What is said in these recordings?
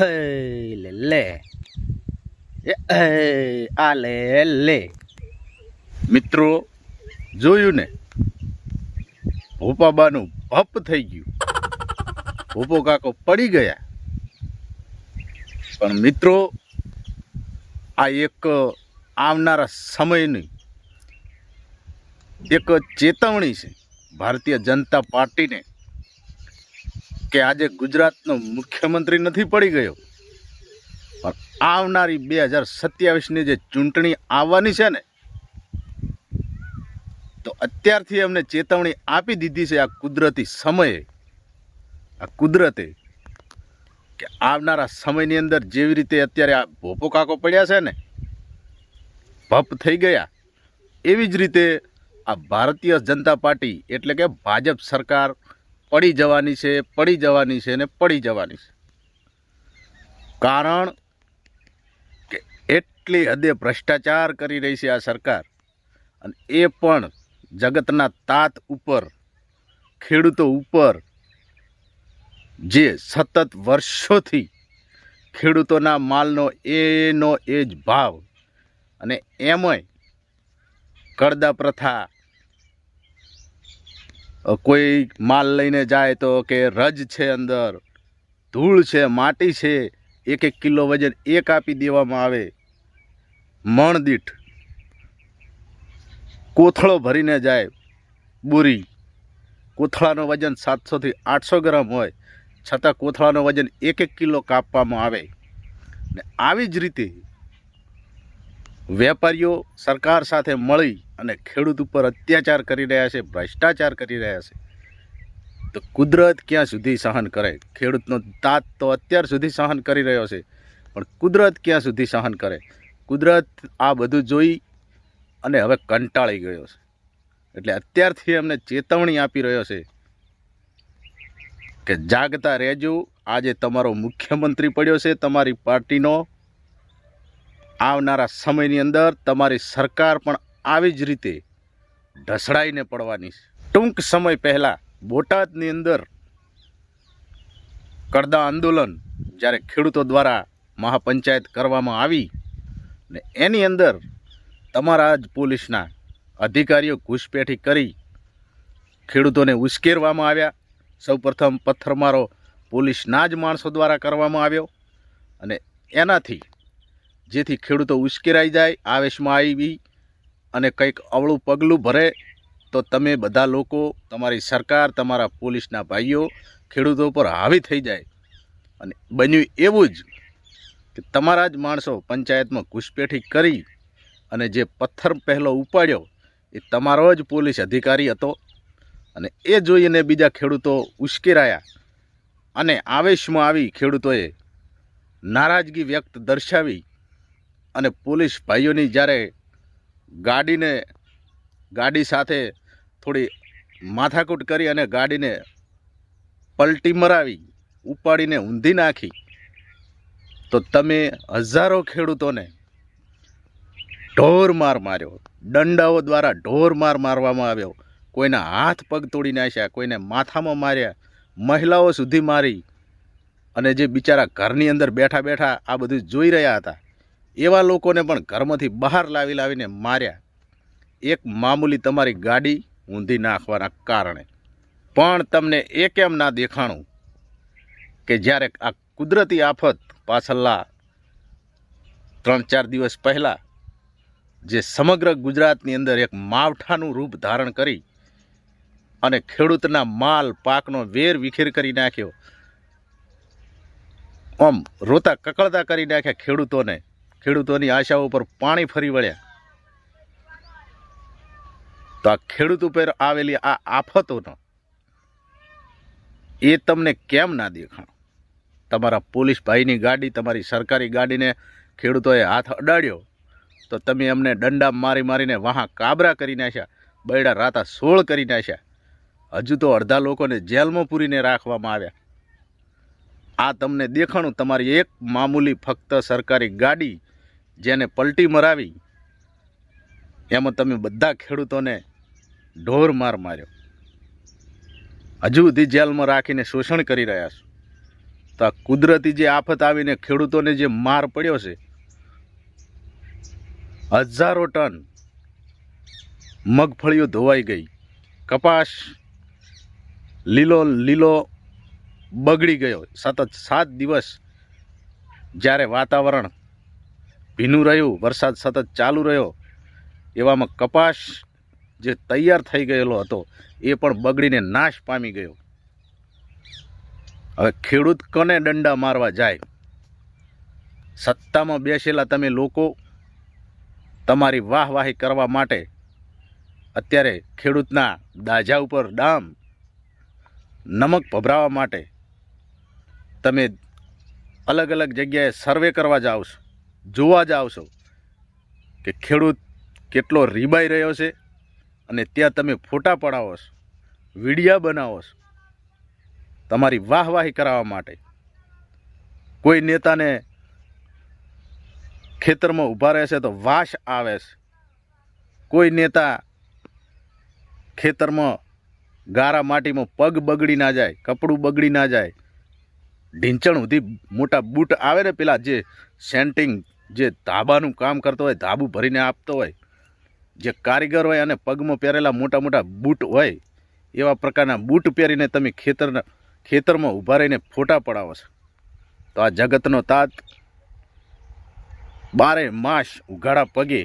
લે આ લે લે મિત્રો, જોયું ને? ભોપાબાનું ભપ થઈ ગયું. ભોપો કાકો પડી ગયા. પણ મિત્રો, આ એક આવનારા સમયની એક ચેતવણી છે. ભારતીય જનતા પાર્ટીને કે આજે ગુજરાતનો મુખ્યમંત્રી નથી પડી ગયો. પણ આવનારી બે હજાર સત્યાવીસની જે ચૂંટણી આવવાની છે ને, તો અત્યારથી એમને ચેતવણી આપી દીધી છે આ કુદરતી સમયે. આ કુદરતે કે આવનારા સમયની અંદર જેવી રીતે અત્યારે આ ભોપો કાકો પડ્યા છે ને, ભપ થઈ ગયા, એવી જ રીતે આ ભારતીય જનતા પાર્ટી એટલે કે ભાજપ સરકાર પડી જવાની છે, પડી જવાની છે ને પડી જવાની છે. કારણ કે એટલી હદે ભ્રષ્ટાચાર કરી રહી છે આ સરકાર અને એ પણ જગતના તાત ઉપર, ખેડૂતો ઉપર જે સતત વર્ષોથી ખેડૂતોના માલનો એનો એ જ ભાવ અને એમાંય કરદા પ્રથા કોઈ માલ લઈને જાય તો કે રજ છે અંદર, ધૂળ છે, માટી છે, એક એક કિલો વજન એક આપી દેવામાં આવે. મણદીઠ કોથળો ભરીને જાય બુરી. કોથળાનું વજન સાતસોથી આઠસો ગ્રામ હોય, છતાં કોથળાનું વજન એક એક કિલો કાપવામાં આવે. ને આવી જ રીતે વેપારીઓ સરકાર સાથે મળી અને ખેડૂત ઉપર અત્યાચાર કરી રહ્યા છે, ભ્રષ્ટાચાર કરી રહ્યા છે. તો કુદરત ક્યાં સુધી સહન કરે? ખેડૂતનો તાત તો અત્યાર સુધી સહન કરી રહ્યો છે, પણ કુદરત ક્યાં સુધી સહન કરે? કુદરત આ બધું જોઈ અને હવે કંટાળી ગયો છે. એટલે અત્યારથી એમને ચેતવણી આપી રહ્યો છે કે જાગતા રહેજો, આજે તમારો મુખ્યમંત્રી પડ્યો છે, તમારી પાર્ટીનો. આવનારા સમયની અંદર તમારી સરકાર પણ આવી જ રીતે ઢસડાઈને પડવાની ટૂંક સમય પહેલાં બોટાદની અંદર કરદા આંદોલન જ્યારે ખેડૂતો દ્વારા મહાપંચાયત કરવામાં આવી ને એની અંદર તમારા જ પોલીસના અધિકારીઓ ઘૂસપેઠી કરી ખેડૂતોને ઉશ્કેરવામાં આવ્યા. સૌપ્રથમ પથ્થરમારો પોલીસના જ માણસો દ્વારા કરવામાં આવ્યો અને એનાથી જેથી ખેડૂતો ઉશ્કેરાઈ જાય, આવેશમાં આવી અને કંઈક અવળું પગલું ભરે, તો તમે બધા લોકો, તમારી સરકાર, તમારા પોલીસના ભાઈઓ ખેડૂતો પર હાવી થઈ જાય. અને બન્યું એવું જ કે તમારા જ માણસો પંચાયતમાં ઘૂસપેઠી કરી અને જે પથ્થર પહેલો ઉપાડ્યો, એ તમારો જ પોલીસ અધિકારી હતો. અને એ જોઈને બીજા ખેડૂતો ઉશ્કેરાયા અને આવેશમાં આવી ખેડૂતોએ નારાજગી વ્યક્ત દર્શાવી અને પોલીસ ભાઈઓની જ્યારે ગાડીને, ગાડી સાથે થોડી માથાકૂટ કરી અને ગાડીને પલટી મરાવી, ઉપાડીને ઊંધી નાખી. તો તમે હજારો ખેડૂતોને ઢોર માર માર્યો. દંડાઓ દ્વારા ઢોર માર મારવામાં આવ્યો. કોઈના હાથ પગ તોડી નાખ્યા, કોઈને માથામાં માર્યા. મહિલાઓ સુધી મારી અને જે બિચારા ઘરની અંદર બેઠા બેઠા આ બધું જોઈ રહ્યા હતા એવા લોકોને પણ ઘરમાંથી બહાર લાવી લાવીને માર્યા. એક મામૂલી તમારી ગાડી ઊંધી નાખવાના કારણે. પણ તમને એ કેમ ના દેખાણું કે જ્યારે આ કુદરતી આફત પાછળલા ત્રણ ચાર દિવસ પહેલાં જે સમગ્ર ગુજરાતની અંદર એક માવઠાનું રૂપ ધારણ કરી અને ખેડૂતના માલ પાકનો વેર વિખેર કરી નાખ્યો, આમ રોતા કકળતા કરી નાખ્યા ખેડૂતોને ખેડૂતોની આશા ઉપર પાણી ફરી વળ્યા. તો આ ખેડૂત ઉપર આવેલી આ આફતોનો એ તમને કેમ ના દેખાણ? તમારા પોલીસ ભાઈની ગાડી, તમારી સરકારી ગાડીને ખેડૂતોએ હાથ અડાડ્યો, તો તમે એમને દંડા મારી મારીને વહાં કાબરા કરી નાખ્યા, બૈડા રાતા સોળ કરી નાખ્યા. હજુ તો અડધા લોકોને જેલમાં પૂરીને રાખવામાં આવ્યા. આ તમને દેખાણું. તમારી એક મામૂલી ફક્ત સરકારી ગાડી જેને પલટી મરાવી, એમાં તમે બધા ખેડૂતોને ઢોર માર માર્યો. હજુ સુધી જેલમાં રાખીને શોષણ કરી રહ્યા છો. તો આ કુદરતી જે આફત આવીને ખેડૂતોને જે માર પડ્યો છે, હજારો ટન મગફળીઓ ધોવાઈ ગઈ. કપાસ લીલો લીલો બગડી ગયો. સતત સાત દિવસ જ્યારે વાતાવરણ ભીનું રહ્યું, વરસાદ સતત ચાલુ રહ્યો, એવામાં કપાસ જે તૈયાર થઈ ગયેલો હતો, એ પણ બગડીને નાશ પામી ગયો. હવે ખેડૂત કને દંડા મારવા જાય? સત્તામાં બેસેલા તમે લોકો તમારી વાહવાહી કરવા માટે અત્યારે ખેડૂતના દાજા ઉપર ડામ નમક ભભરાવા માટે તમે અલગ અલગ જગ્યાએ સર્વે કરવા જાઓ છો, જોવા જાઓ છો કે ખેડૂત કેટલો રીબાઈ રહ્યો છે અને ત્યાં તમે ફોટા પડાવો છો, વિડીયા બનાવો છો, તમારી વાહવાહી કરાવવા માટે. કોઈ નેતાને ખેતરમાં ઊભા રહેશે તો વાસ આવે છે. કોઈ નેતા ખેતરમાં ગારા માટીમાં પગ બગડી ના જાય, કપડું બગડી ના જાય ઢીંચણ સુધી મોટા બૂટ આવે ને પેલા જે સેન્ટિંગ, જે ધાબાનું કામ કરતો હોય, ધાબુ ભરીને આપતો હોય, જે કારીગર હોય અને પગમાં પહેરેલા મોટા મોટા બૂટ હોય, એવા પ્રકારના બૂટ પહેરીને તમે ખેતરના, ખેતરમાં ઊભા રહીને ફોટા પડાવો છો. તો આ જગતનો તાત બારે માસ ઉઘાડા પગે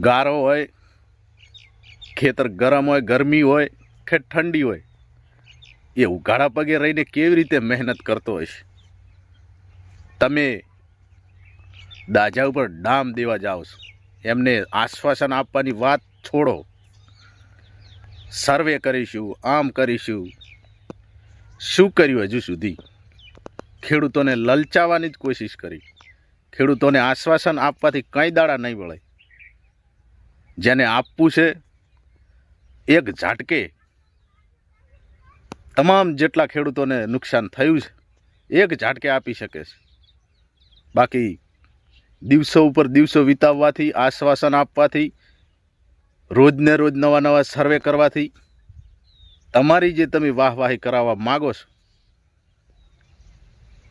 ગારો હોય, ખેતર ગરમ હોય, ગરમી હોય કે ઠંડી હોય એ ઉઘાડા પગે રહીને કેવી રીતે મહેનત કરતો હશે તમે દાજા ઉપર ડામ દેવા જાઓ છો. એમને આશ્વાસન આપવાની વાત છોડો. સર્વે કરીશું, આમ કરીશું. શું કર્યું હજુ સુધી? ખેડૂતોને લલચાવવાની જ કોશિશ કરી. ખેડૂતોને આશ્વાસન આપવાથી કંઈ દાડા નહીં વળે. જેને આપવું છે, એક ઝાટકે તમામ જેટલા ખેડૂતોને નુકસાન થયું છે, એક ઝાટકે આપી શકે છે. બાકી દિવસો ઉપર દિવસો વિતાવવાથી, આશ્વાસન આપવાથી, રોજને રોજ નવા નવા સર્વે કરવાથી, તમારી જે તમે વાહવાહી કરાવવા માગો છો,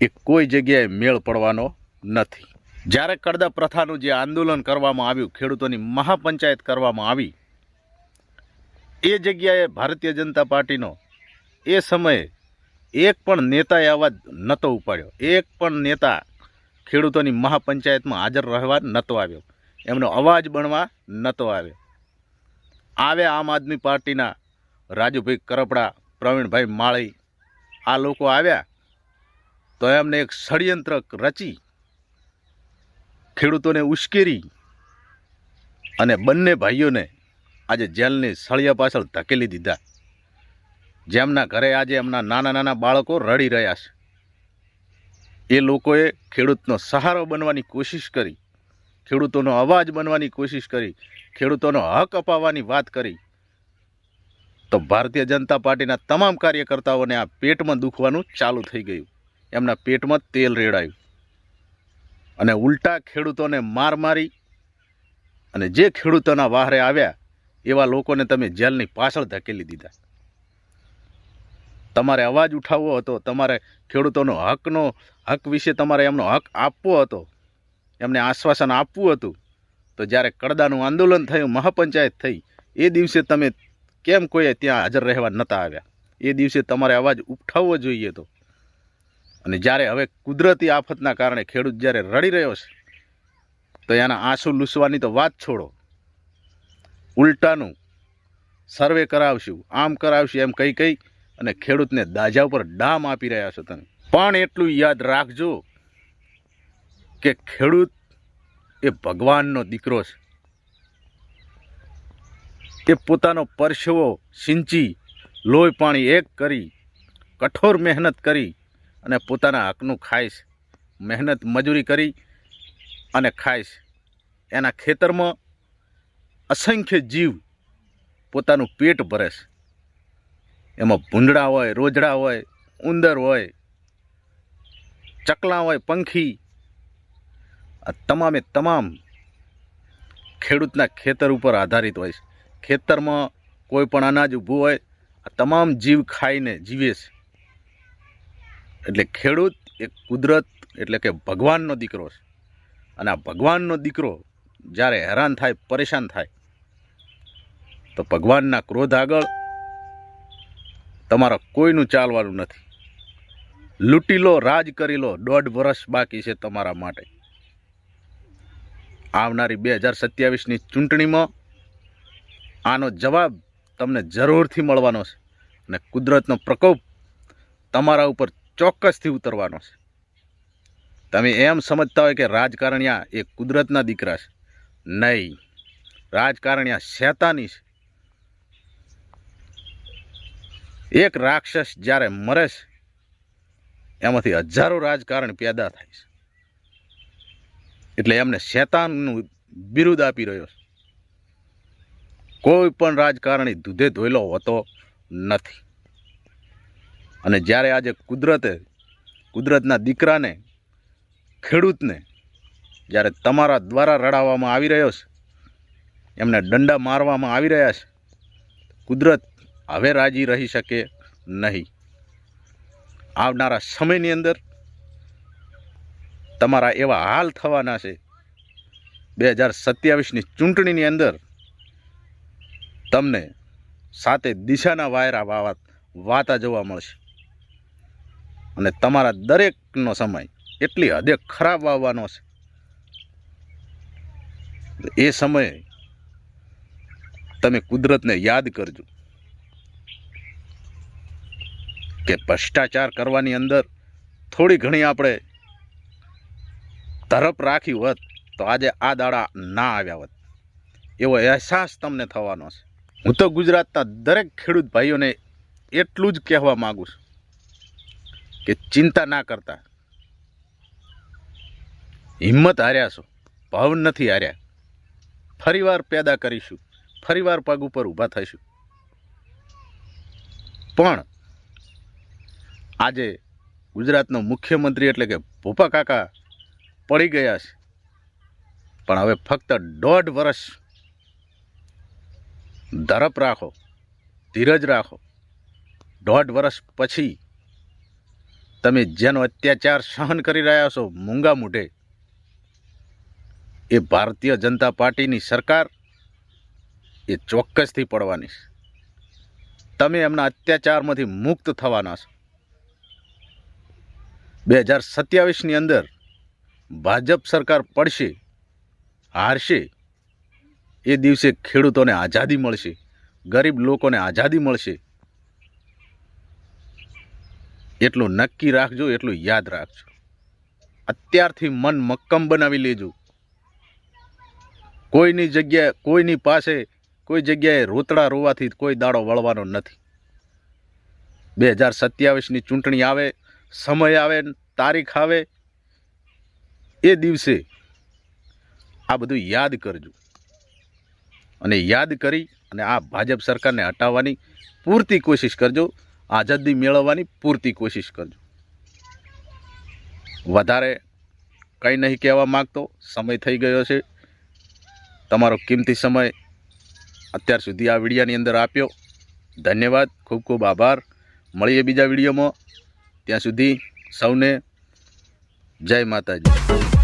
એ કોઈ જગ્યાએ મેળ પડવાનો નથી. જ્યારે કડદા પ્રથાનું જે આંદોલન કરવામાં આવ્યું, ખેડૂતોની મહાપંચાયત કરવામાં આવી, એ જગ્યાએ ભારતીય જનતા પાર્ટીનો એ સમયે એક પણ નેતાએ અવાજ નહોતો ઉપાડ્યો. એક પણ નેતા ખેડૂતોની મહાપંચાયતમાં હાજર રહેવા નહોતો આવ્યો. એમનો અવાજ બનવા નહોતો આવ્યો. આવ્યા આમ આદમી પાર્ટીના રાજુભાઈ કરપડા, પ્રવીણભાઈ માળી, આ લોકો આવ્યા તો એમને એક ષડયંત્ર રચી, ખેડૂતોને ઉશ્કેરી અને બંને ભાઈઓને આજે જેલની સળિયા પાછળ ધકેલી દીધા. જેમના ઘરે આજે એમના નાના નાના બાળકો રડી રહ્યા છે. એ લોકોએ ખેડૂતનો સહારો બનવાની કોશિશ કરી, ખેડૂતોનો અવાજ બનવાની કોશિશ કરી, ખેડૂતોનો હક અપાવવાની વાત કરી. તો ભારતીય જનતા પાર્ટીના તમામ કાર્યકર્તાઓને આ પેટમાં દુખવાનું ચાલુ થઈ ગયું. એમના પેટમાં તેલ રેડાયું. અને ઉલટા ખેડૂતોને માર મારી અને જે ખેડૂતોના વાહરે આવ્યા એવા લોકોને તમે જેલની પાછળ ધકેલી દીધા. તમારે અવાજ ઉઠાવવો હતો, તમારે ખેડૂતોનો હકનો, હક વિશે તમારે એમનો હક આપવો હતો, એમને આશ્વાસન આપવું હતું. તો જ્યારે કડદાનું આંદોલન થયું, મહાપંચાયત થઈ, એ દિવસે તમે કેમ કોઈએ ત્યાં હાજર રહેવા નહોતા આવ્યા? એ દિવસે તમારે અવાજ ઉઠાવવો જોઈએ તો. અને જ્યારે હવે કુદરતી આફતના કારણે ખેડૂત જ્યારે રડી રહ્યો છે, તો એના આંસુ લૂસવાની તો વાત છોડો. ઉલટાનું સર્વે કરાવશું, આમ કરાવશું, એમ કંઈ કહી અને ખેડૂતને દાજા ઉપર ડામ આપી રહ્યા છો તમે. પણ એટલું યાદ રાખજો કે ખેડૂત એ ભગવાનનો દીકરો છે. એ પોતાનો પરસેવો સિંચી, લોહી પાણી એક કરી, કઠોર મહેનત કરી અને પોતાના હકનું ખાઈશ મહેનત મજૂરી કરી અને ખાઈશ એના ખેતરમાં અસંખ્ય જીવ પોતાનું પેટ ભરે છે. એમાં ભૂંડળા હોય, રોજડા હોય, ઉંદર હોય, ચકલા હોય, પંખી, આ તમામે તમામ ખેડૂતના ખેતર ઉપર આધારિત હોય છે. ખેતરમાં કોઈ પણ અનાજ ઊભું હોય, આ તમામ જીવ ખાઈને જીવે છે. એટલે ખેડૂત એ કુદરત, એટલે કે ભગવાનનો દીકરો છે. અને આ ભગવાનનો દીકરો જ્યારે હેરાન થાય, પરેશાન થાય, તો ભગવાનના ક્રોધ આગળ તમારા કોઈનું ચાલવાનું નથી. લૂંટી લો રાજ કરી લો દોઢ વર્ષ બાકી છે તમારા માટે. આવનારી બે હજાર સત્યાવીસની ચૂંટણીમાં આનો જવાબ તમને જરૂરથી મળવાનો છે અને કુદરતનો પ્રકોપ તમારા ઉપર ચોક્કસથી ઉતરવાનો છે. તમે એમ સમજતા હોય કે રાજકારણિયા એ કુદરતના દીકરા છે. નહીં, રાજકારણિયા શેતાની છે. એક રાક્ષસ જ્યારે મરે છે, એમાંથી હજારો રાજકારણ પેદા થાય છે. એટલે એમને શેતાનનું બિરુદ આપી રહ્યો છે. કોઈ પણ રાજકારણી દૂધે ધોયેલો હોતો નથી. અને જ્યારે આજે કુદરતે, કુદરતના દીકરાને, ખેડૂતને, જ્યારે તમારા દ્વારા રડાવવામાં આવી રહ્યો છે, એમને દંડા મારવામાં આવી રહ્યા છે, કુદરત હવે રાજી રહી શકે નહીં. આવનારા સમયની અંદર તમારા એવા હાલ થવાના છે. બે હજાર સત્યાવીસની ચૂંટણીની અંદર તમને સાતે દિશાના વાયરા વાવા વાતા જોવા મળશે. અને તમારા દરેકનો સમય એટલી હદે ખરાબ આવવાનો છે. એ સમયે તમે કુદરતને યાદ કરજો. કે ભ્રષ્ટાચાર કરવાની અંદર થોડી ઘણી આપણે તરફ રાખી હોત તો આજે આ દાડા ના આવ્યા હોત. એવો અહેસાસ તમને થવાનો છે. હું તો ગુજરાતના દરેક ખેડૂત ભાઈઓને એટલું જ કહેવા માગું છું કે ચિંતા ના કરતા. હિંમત હાર્યા છો, ભાવ નથી હાર્યા. ફરીવાર પેદા કરીશું, ફરીવાર પગ ઉપર ઊભા થઈશું. પણ આજે ગુજરાતનો મુખ્યમંત્રી એટલે કે ભૂપા કાકા પડી ગયા છે. પણ હવે ફક્ત દોઢ વર્ષ ધરપ રાખો, ધીરજ રાખો. દોઢ વર્ષ પછી તમે જેનો અત્યાચાર સહન કરી રહ્યા છો મૂંગા મૂઢે, એ ભારતીય જનતા પાર્ટીની સરકાર એ ચોક્કસથી પડવાની છે. તમે એમના અત્યાચારમાંથી મુક્ત થવાના છો. બે હજાર સત્યાવીસની અંદર ભાજપ સરકાર પડશે, હારશે, એ દિવસે ખેડૂતોને આઝાદી મળશે, ગરીબ લોકોને આઝાદી મળશે. એટલું નક્કી રાખજો, એટલું યાદ રાખજો. અત્યારથી મન મક્કમ બનાવી લેજો. કોઈની જગ્યાએ, કોઈની પાસે, કોઈ જગ્યાએ રોતડા રોવાથી કોઈ દાડો વળવાનો નથી. બે હજાર સત્યાવીસની ચૂંટણી આવે સમય આવે, તારીખ આવે, એ દિવસે આ બધું યાદ કરજો. અને યાદ કરી અને આ ભાજપ સરકારને હટાવવાની પૂરતી કોશિશ કરજો, આઝાદી મેળવવાની પૂરતી કોશિશ કરજો. વધારે કંઈ નહીં કહેવા માગતો, સમય થઈ ગયો છે. તમારો કિંમતી સમય અત્યાર સુધી આ વિડીયાની અંદર આપ્યો. ધન્યવાદ, ખૂબ ખૂબ આભાર. મળીએ બીજા વિડીયોમાં. ત્યાં સુધી સૌને જય માતાજી.